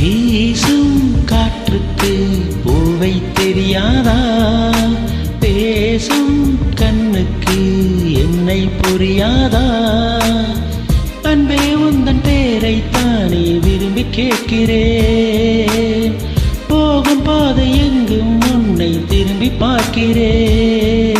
வீசும் காற்றுக்கு பூவை தெரியாதா? பேசும் கண்ணுக்கு என்னை புரியாதா? அன்பே உந்தன் பேரை தானே விரும்பி கேட்கிறேன். போகும் பாதை எங்கும் உன்னை திரும்பி பார்க்கிறேன்.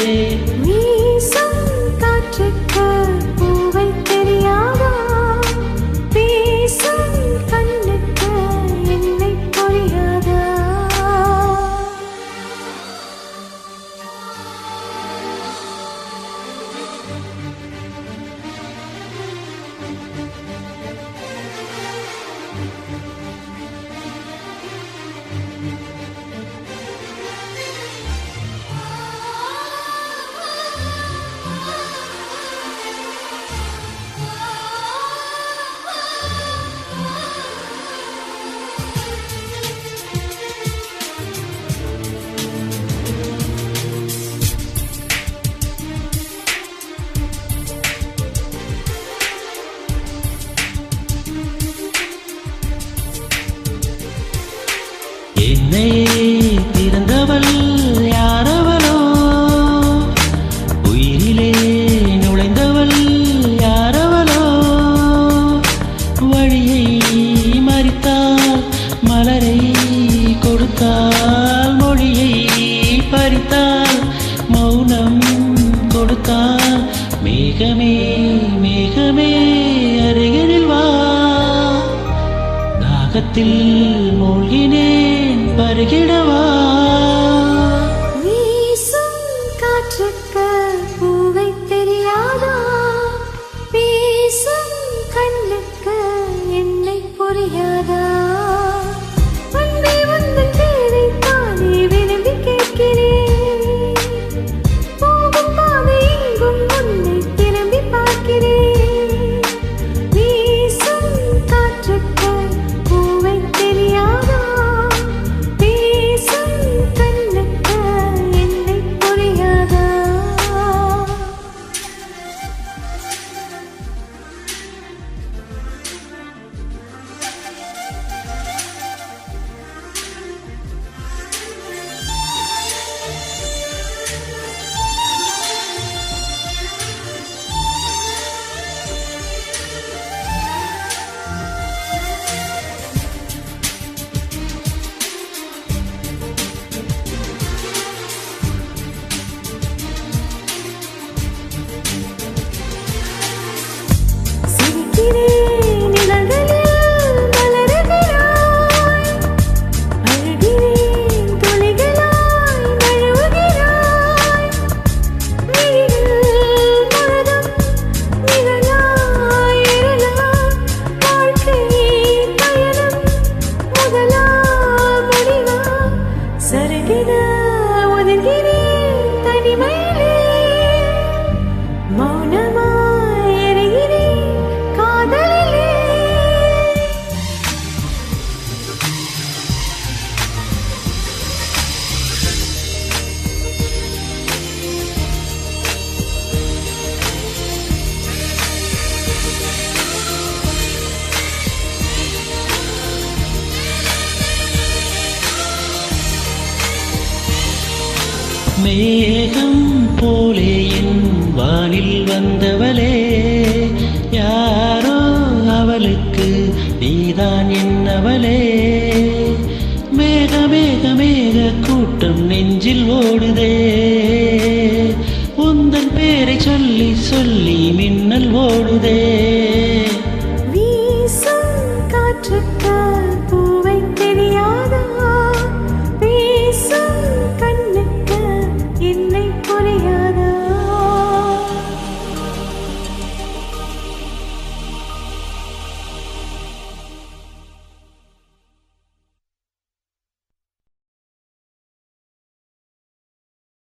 என்னை திறந்தவள் யாரவளோ? உயிரிலே நுழைந்தவள் யாரவளோ? வழியை மறித்தால் மலரை கொடுத்தால் மொழியை பறித்தால் மௌனம் கொடுத்தால் மேகமே மேகமே தாகத்தில் மூழ்கினேன் பருகிடவா? வீசும் காற்றுக்கு பூவை தெரியாதா? பேசும் கண்ணுக்கு என்னை புரியாதா? You. மேகம் போலே என் வானில் வந்தவளே யாரோ அவளுக்கு நீதான் என்னவளே. மேக மேக மேக கூட்டம் நெஞ்சில் ஓடுதே. பேரை சொல்லி சொல்லி மின்னல் ஓடுதே.